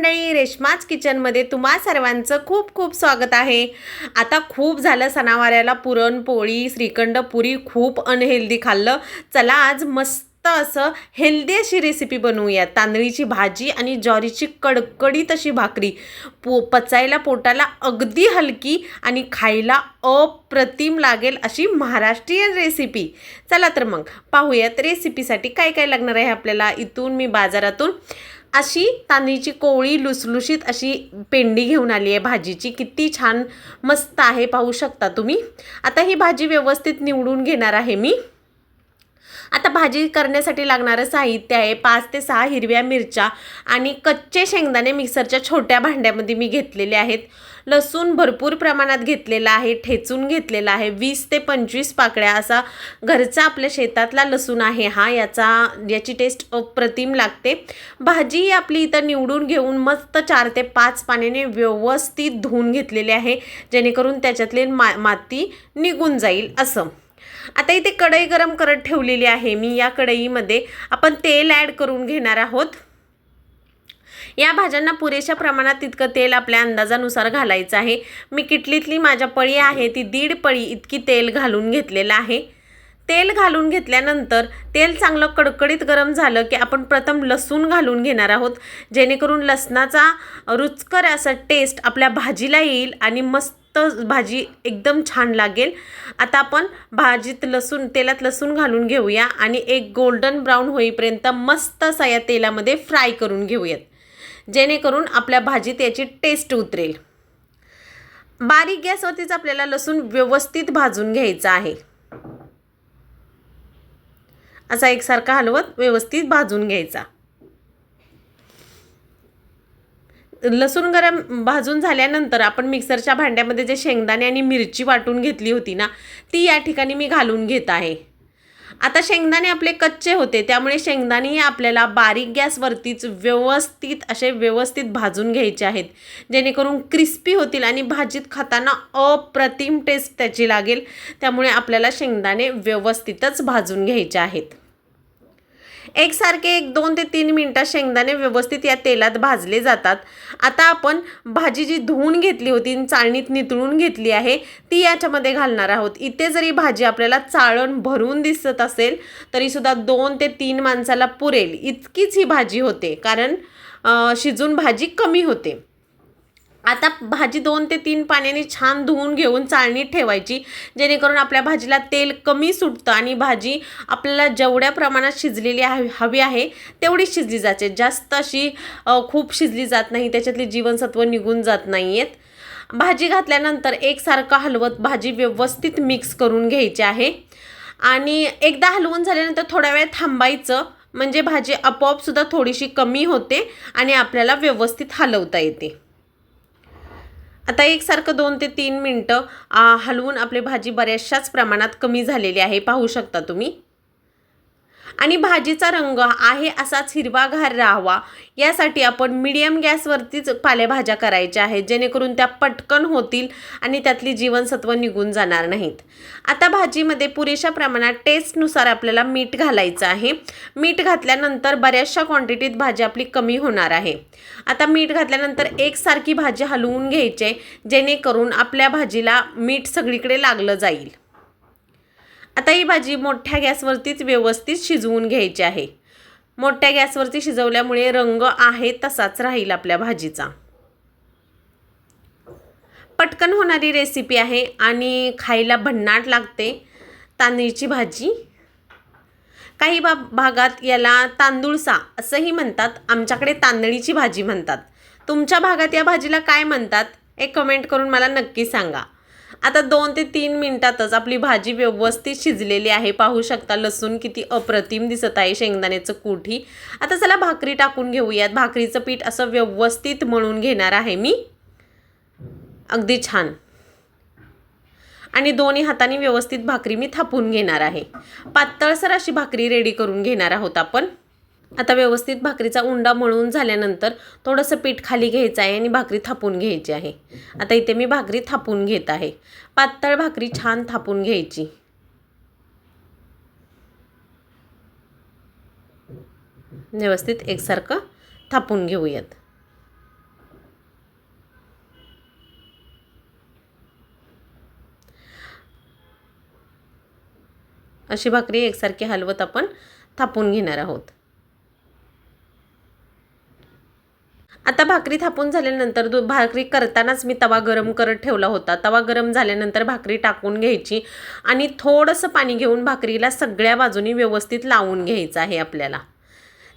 मंडळी रेश्माच किचनमध्ये तुम्हा सर्वांचं खूप खूप स्वागत आहे. आता खूप झालं सणावाऱ्याला पुरणपोळी श्रीखंड पुरी खूप अनहेल्दी खाल्लं. चला आज मस्त असं हेल्दी अशी रेसिपी बनवूया तांदळीची भाजी आणि ज्वारीची कडकडीत अशी भाकरी. पो पचायला पोटाला अगदी हलकी आणि खायला अप्रतिम लागेल अशी महाराष्ट्रीयन रेसिपी चला तर मग पाहूयात रेसिपीसाठी काय काय लागणार आहे आपल्याला. इथून मी बाजारातून अशी तांदळीची कोवळी लुसलुशीत अशी पेंडी घेऊन आली आहे भाजीची. किती छान मस्त आहे पाहू शकता तुम्ही. आता ही भाजी व्यवस्थित निवडून घेणार आहे मी. आता भाजी करण्यासाठी लागणारं साहित्य आहे पाच ते सहा हिरव्या मिरच्या आणि कच्चे शेंगदाणे मिक्सरच्या छोट्या भांड्यामध्ये मी घेतलेले आहेत. लसूण भरपूर प्रमाणात घेतलेला आहे ठेचून घेतलेला आहे. वीस ते पंचवीस पाकळ्या असा घरचा आपल्या शेतातला लसूण आहे हा याचा याची टेस्ट अप्रतिम लागते. भाजी आपली इथं निवडून घेऊन मस्त चार ते पाच पाण्याने व्यवस्थित धुवून घेतलेले आहे जेणेकरून त्याच्यातली मा माती निघून जाईल असं. आता इथे कढई गरम करत ठेवलेली आहे. मी या कढईमध्ये आपण तेल ॲड करून घेणार आहोत. या भाज्यांना पुरेशा प्रमाणात तितकं तेल आपल्या अंदाजानुसार घालायचं आहे. मी किटलीतली माझ्या पळी आहे ती दीड पळी इतकी तेल घालून घेतलेलं आहे. तेल घालून घेतल्यानंतर तेल चांगलं कडकडीत गरम झालं की आपण प्रथम लसूण घालून घेणार आहोत. जेणेकरून लसणाचा रुचकर असा टेस्ट आपल्या भाजीला येईल आणि मस्त भाजी एकदम छान लागेल. आता आपण भाजीत लसूण तेलात लसूण घालून घेऊया आणि एक गोल्डन ब्राऊन होईपर्यंत मस्त असा या तेलामध्ये फ्राय करून घेऊयात. जेणेकरून आपल्या भाजीत याची टेस्ट उतरेल. बारीक गॅसवरतीच आपल्याला लसूण व्यवस्थित भाजून घ्यायचा आहे. असा एकसारखा हलवत व्यवस्थित भाजून घ्यायचा. लसूण गरम भाजून झाल्यानंतर आपण मिक्सरच्या भांड्यामध्ये जे शेंगदाणे आणि मिरची वाटून घेतली होती ना ती या ठिकाणी मी घालून घेत आहे. आता शेंगदाणे आपले कच्चे होते त्यामुळे शेंगदाणे आपल्याला बारीक गॅसवरतीच व्यवस्थित असे व्यवस्थित भाजून घ्यायचे आहेत. जेणेकरून क्रिस्पी होतील आणि भाजीत खाताना अप्रतिम टेस्ट त्याची लागेल. त्यामुळे आपल्याला शेंगदाणे व्यवस्थितच भाजून घ्यायचे आहेत. एकसारखे एक दोन ते तीन मिनटात शेंगदाणे व्यवस्थित या तेलात भाजले जातात. आता आपण भाजी जी धुवून घेतली होती चाळणीत नितळून घेतली आहे ती याच्यामध्ये घालणार आहोत. इथे जरी भाजी आपल्याला चाळण भरून दिसत असेल तरीसुद्धा दोन ते तीन माणसाला पुरेल. इतकीच ही भाजी होते कारण शिजून भाजी कमी होते. आता भाजी दोन ते तीन पाण्याने छान धुवून घेऊन चाळणीत ठेवायची जेणेकरून आपल्या भाजीला तेल कमी सुटतं आणि भाजी आपल्याला जेवढ्या प्रमाणात शिजलेली हवी आहे तेवढी शिजली जाते. जास्त अशी खूप शिजली जात नाही त्याच्यातली जीवनसत्व निघून जात नाही आहेत भाजी घातल्यानंतर एकसारखं हलवत भाजी व्यवस्थित मिक्स करून घ्यायची आहे. आणि एकदा हलवून झाल्यानंतर थोड्या वेळ थांबायचं म्हणजे भाजी आपोआपसुद्धा थोडीशी कमी होते आणि आपल्याला व्यवस्थित हलवता येते. आता एकसारखं दोन ते तीन मिनटं हलवून आपली भाजी बऱ्याचशाच प्रमाणात कमी झालेली आहे. पाहू शकता तुम्ही. आणि भाजीचा रंग आहे असाच हिरवागार राहावा. यासाठी आपण मीडियम गॅसवरतीच पालेभाज्या करायच्या आहेत जेणेकरून त्या पटकन होतील आणि त्यातली जीवनसत्व निघून जाणार नाहीत. आता भाजीमध्ये पुरेशा प्रमाणात टेस्टनुसार आपल्याला मीठ घालायचं आहे. मीठ घातल्यानंतर बऱ्याचशा क्वांटिटीत भाजी आपली कमी होणार आहे. आता मीठ घातल्यानंतर एकसारखी भाजी हलवून घ्यायची जेणेकरून आपल्या भाजीला मीठ सगळीकडे लागलं जाईल. आता ही भाजी मोठ्या गॅसवरतीच व्यवस्थित शिजवून घ्यायची आहे. मोठ्या गॅसवरती शिजवल्यामुळे रंग आहे तसाच राहील आपल्या भाजीचा. पटकन होणारी रेसिपी आहे आणि खायला भन्नाट लागते तांदळीची भाजी. काही बा भागात याला तांदूळसा असंही म्हणतात आमच्याकडे तांदळीची भाजी म्हणतात. तुमच्या भागात या भाजीला काय म्हणतात एक कमेंट करून मला नक्की सांगा. आता दोन ते तीन मिनटातच आपली भाजी व्यवस्थित शिजलेली आहे. पाहू शकता लसूण किती अप्रतिम दिसत आहे शेंगदाण्याचं कुठी. आता चला भाकरी टाकून घेऊयात. भाकरीचं पीठ असं व्यवस्थित मळून घेणार आहे मी. अगदी छान. आणि दोन्ही हाताने व्यवस्थित भाकरी मी थापून घेणार आहे. पातळसर अशी भाकरी रेडी करून घेणार आहोत आपण. आता व्यवस्थित भाकरीचा उंडा मळून झाल्यानंतर थोडंसं पीठ खाली घ्यायचं आहे आणि भाकरी थापून घ्यायची आहे. आता इथे मी भाकरी थापून घेत आहे. पातळ भाकरी छान थापून घ्यायची. व्यवस्थित एकसारखं थापून घेऊयात. अशी भाकरी एकसारखी हलवत आपण थापून घेणार आहोत. आता भाकरी थापून झाल्यानंतर दु भाकरी करतानाच मी तवा गरम करत ठेवला होता. तवा गरम झाल्यानंतर भाकरी टाकून घ्यायची आणि थोडंसं पाणी घेऊन भाकरीला सगळ्या बाजूनी व्यवस्थित लावून घ्यायचं आहे आपल्याला.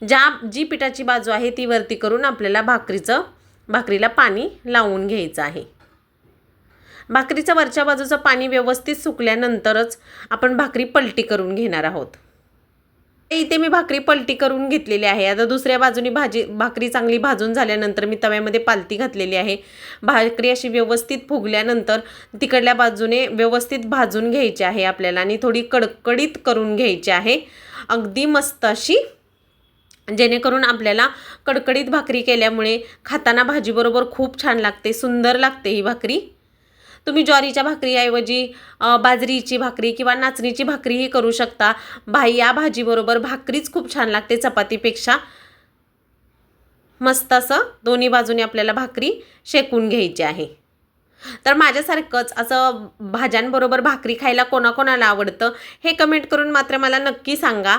ज्या जी पिठाची बाजू आहे ती वरती करून आपल्याला भाकरीचं भाकरीला पाणी लावून घ्यायचं आहे. भाकरीचं वरच्या बाजूचं पाणी व्यवस्थित सुकल्यानंतरच आपण भाकरी पलटी करून घेणार आहोत. इथे मी भाकरी पलटी करून घेतलेली आहे. आता दुसऱ्या बाजूनी भाजी भाकरी चांगली भाजून झाल्यानंतर मी तव्यामध्ये पालती घातलेली आहे. भाकरी अशी व्यवस्थित फुगल्यानंतर तिकडल्या बाजूने व्यवस्थित भाजून घ्यायची आहे आपल्याला आणि थोडी कडकडीत करून घ्यायची आहे. अगदी मस्त अशी. जेणेकरून आपल्याला कडकडीत भाकरी केल्यामुळे खाताना भाजीबरोबर खूप छान लागते सुंदर लागते ही भाकरी. तुम्ही ज्वारीच्या भाकरीऐवजी बाजरीची भाकरी किंवा नाचणीची भाकरीही करू शकता. भा या भाजीबरोबर भाकरीच खूप छान लागते चपातीपेक्षा. मस्त असं दोन्ही बाजूने आपल्याला भाकरी शेकून घ्यायची आहे. तर माझ्यासारखंच असं भाज्यांबरोबर भाकरी खायला कोणाकोणाला आवडतं हे कमेंट करून मात्र मला नक्की सांगा.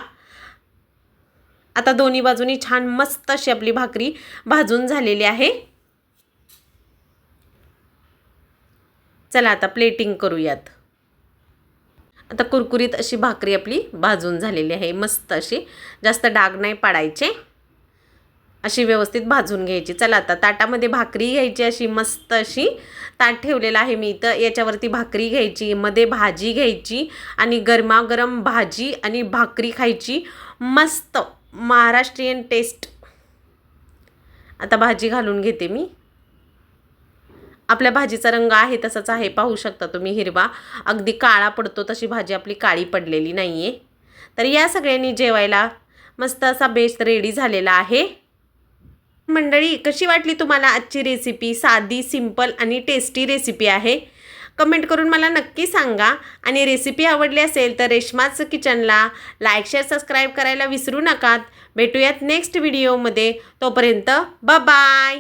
आता दोन्ही बाजूनी छान मस्त अशी आपली भाकरी भाजून झालेली आहे. चला आता प्लेटिंग करूयात. आता कुरकुरीत अशी भाकरी आपली भाजून झालेली आहे मस्त अशी. जास्त डाग नाही पाडायचे. अशी व्यवस्थित भाजून घ्यायची. चला आता ताटामध्ये भाकरी घ्यायची अशी मस्त अशी. ताट ठेवलेलं आहे मी इथं. याच्यावरती भाकरी घ्यायची मध्ये भाजी घ्यायची आणि गरमागरम भाजी आणि भाकरी खायची. मस्त महाराष्ट्रीयन टेस्ट आता भाजी घालून घेते मी. आपल्या भाजीचा रंग आहे तसाच आहे. पाहू शकता तुम्ही हिरवा. अगदी काळा पडतो तशी भाजी आपली काळी पडलेली नाही आहे तर या सगळ्यांनी जेवायला मस्त असा बेस्ट रेडी झालेला आहे. मंडळी कशी वाटली तुम्हाला आजची रेसिपी साधी सिंपल आणि टेस्टी रेसिपी आहे. कमेंट करून मला नक्की सांगा. आणि रेसिपी आवडली असेल तर रेशमाच किचनला लाईक शेअर सबस्क्राईब करायला विसरू नका. भेटूयात नेक्स्ट व्हिडिओमध्ये तोपर्यंत बाय